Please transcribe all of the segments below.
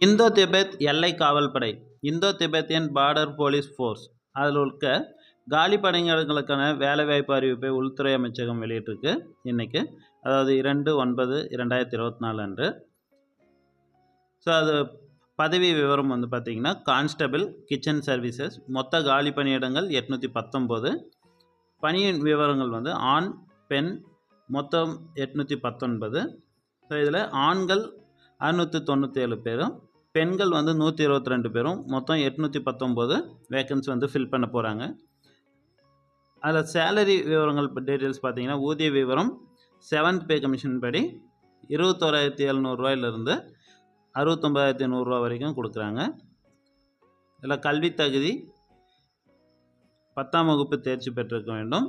இந்தோ Tibet எல்லை காவல்படை Indo Tibetan border police force அதில் இருக்க காலி படையினர்களுக்கான வேலைவாய்ப்பு அறிவிப்பை உள்துறை அமைச்சகம் வெளியிட்டிருக்கு இன்றைக்கு அதாவது இரண்டு ஒன்பது இரண்டாயிரத்தி இருபத்தி நாலு அன்று. ஸோ அது பதவி விவரம் வந்து பார்த்திங்கன்னா கான்ஸ்டபிள் கிச்சன் சர்வீசஸ் மொத்த காலி பணியிடங்கள் எட்நூற்றி பத்தொம்போது. பணியின் விவரங்கள் வந்து ஆண் பெண் மொத்தம் எட்நூற்றி பத்தொன்பது. ஸோ இதில் ஆண்கள் அறுநூற்றி தொண்ணூற்றேழு பேரும் பெண்கள் வந்து நூற்றி இருபத்தி ரெண்டு பேரும் மொத்தம் எட்நூற்றி பத்தொம்போது வேக்கன்சி வந்து ஃபில் பண்ண போகிறாங்க அதில் சேலரி விவரங்கள் டீட்டெயில்ஸ் பார்த்தீங்கன்னா ஊதிய விவரம் செவன்த் பே கமிஷன் படி இருபத்தோராயிரத்தி எழுநூறுவாயிலிருந்து அறுபத்தொம்பதாயிரத்தி நூறுரூவா வரைக்கும் கொடுக்குறாங்க. இதில் கல்வி தகுதி பத்தாம் வகுப்பு தேர்ச்சி பெற்றிருக்க வேண்டும்.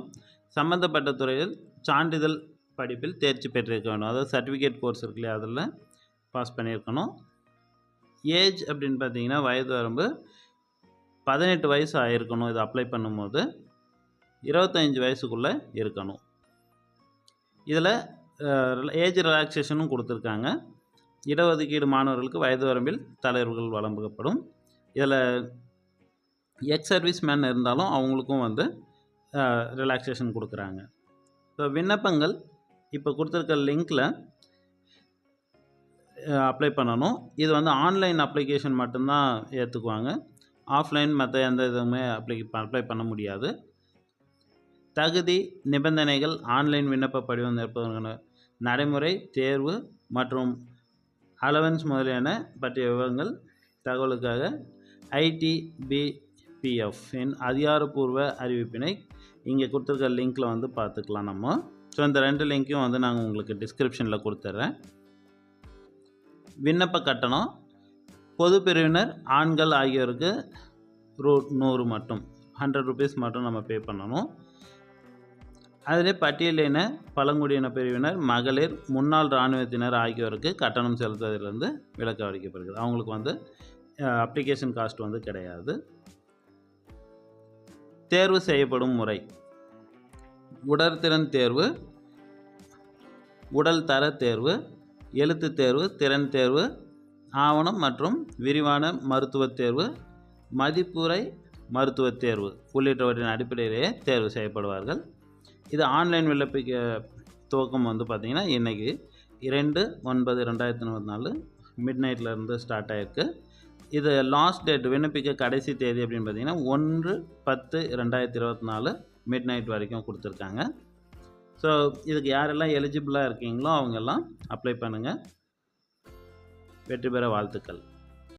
சம்பந்தப்பட்ட துறையில் சான்றிதழ் படிப்பில் தேர்ச்சி பெற்றிருக்க வேண்டும். அதாவது சர்டிஃபிகேட் கோர்ஸ் இருக்கு இல்லையா அதில் பாஸ் பண்ணியிருக்கணும். ஏஜ் அப்படின்னு பார்த்தீங்கன்னா வயது வரம்பு பதினெட்டு வயசு ஆயிருக்கணும். இது அப்ளை பண்ணும்போது இருபத்தஞ்சி வயசுக்குள்ளே இருக்கணும். இதில் ஏஜ் ரிலாக்ஸேஷனும் கொடுத்துருக்காங்க. இடஒதுக்கீடு மாணவர்களுக்கு வயது வரம்பில் தலைவர்கள் வழங்கப்படும். இதில் எக்ஸ் சர்வீஸ் மேன் இருந்தாலும் அவங்களுக்கும் வந்து ரிலாக்ஸேஷன் கொடுக்குறாங்க. ஸோ விண்ணப்பங்கள் இப்போ கொடுத்துருக்க லிங்க்கில் அப்ளை பண்ணணும். இது வந்து ஆன்லைன் அப்ளிகேஷன் மட்டும்தான் ஏற்றுக்குவாங்க ஆஃப்லைன் மற்ற எந்த இதுவுமே அப்ளை அப்ளை பண்ண முடியாது. தகுதி நிபந்தனைகள் ஆன்லைன் விண்ணப்ப படிவம் நிரப்புவதற்கான நடைமுறை தேர்வு மற்றும் அலவன்ஸ் முதலியன பற்றிய விவரங்கள் தகவலுக்காக ஐடிபிபிஎஃப் இன் அதிகாரப்பூர்வ அறிவிப்பினை இங்கே கொடுத்துருக்க லிங்க்கில் வந்து பார்த்துக்கலாம் நம்ம. ஸோ இந்த ரெண்டு லிங்க்கையும் வந்து நாங்கள் உங்களுக்கு டிஸ்கிரிப்ஷனில் கொடுத்துட்றேன் விண்ணப்ப கட்டணம் பொது பிரிவினர் ஆண்கள் ஆகியோருக்கு ரூ நூறு மட்டும். ஹண்ட்ரட் ருபீஸ் மட்டும் நம்ம பே பண்ணணும். அதிலே பட்டியலின பழங்குடியின பிரிவினர் மகளிர் முன்னாள் இராணுவத்தினர் ஆகியோருக்கு கட்டணம் செலுத்துவதிலிருந்து விலக்கு அளிக்கப்படுகிறது அவங்களுக்கு வந்து அப்ளிகேஷன் காஸ்ட் வந்து கிடையாது. தேர்வு செய்யப்படும் முறை. உடற்திறன் தேர்வு உடல் தர தேர்வு எழுத்து தேர்வு திறன் தேர்வு ஆவணம் மற்றும் விரிவான மருத்துவத் தேர்வு மதிப்புரை மருத்துவத் தேர்வு உள்ளிட்டவற்றின் அடிப்படையிலேயே தேர்வு செய்யப்படுவார்கள். இது ஆன்லைன் விண்ணப்பிக்க துவக்கம் வந்து பார்த்திங்கன்னா இன்றைக்கி இரண்டு ஒன்பது ரெண்டாயிரத்தி இருபத்தி நாலு மிட் நைட்லேருந்து ஸ்டார்ட் ஆகிருக்கு இது லாஸ்ட் டேட் விண்ணப்பிக்க கடைசி தேதி அப்படின்னு பார்த்தீங்கன்னா ஒன்று பத்து ரெண்டாயிரத்தி இருபத்தி நாலு மிட் நைட் வரைக்கும் கொடுத்துருக்காங்க. ஸோ இதுக்கு யாரெல்லாம் எலிஜிபிளாக இருக்கீங்களோ அவங்கெல்லாம் அப்ளை பண்ணுங்கள் வெற்றி பெற வாழ்த்துக்கள்.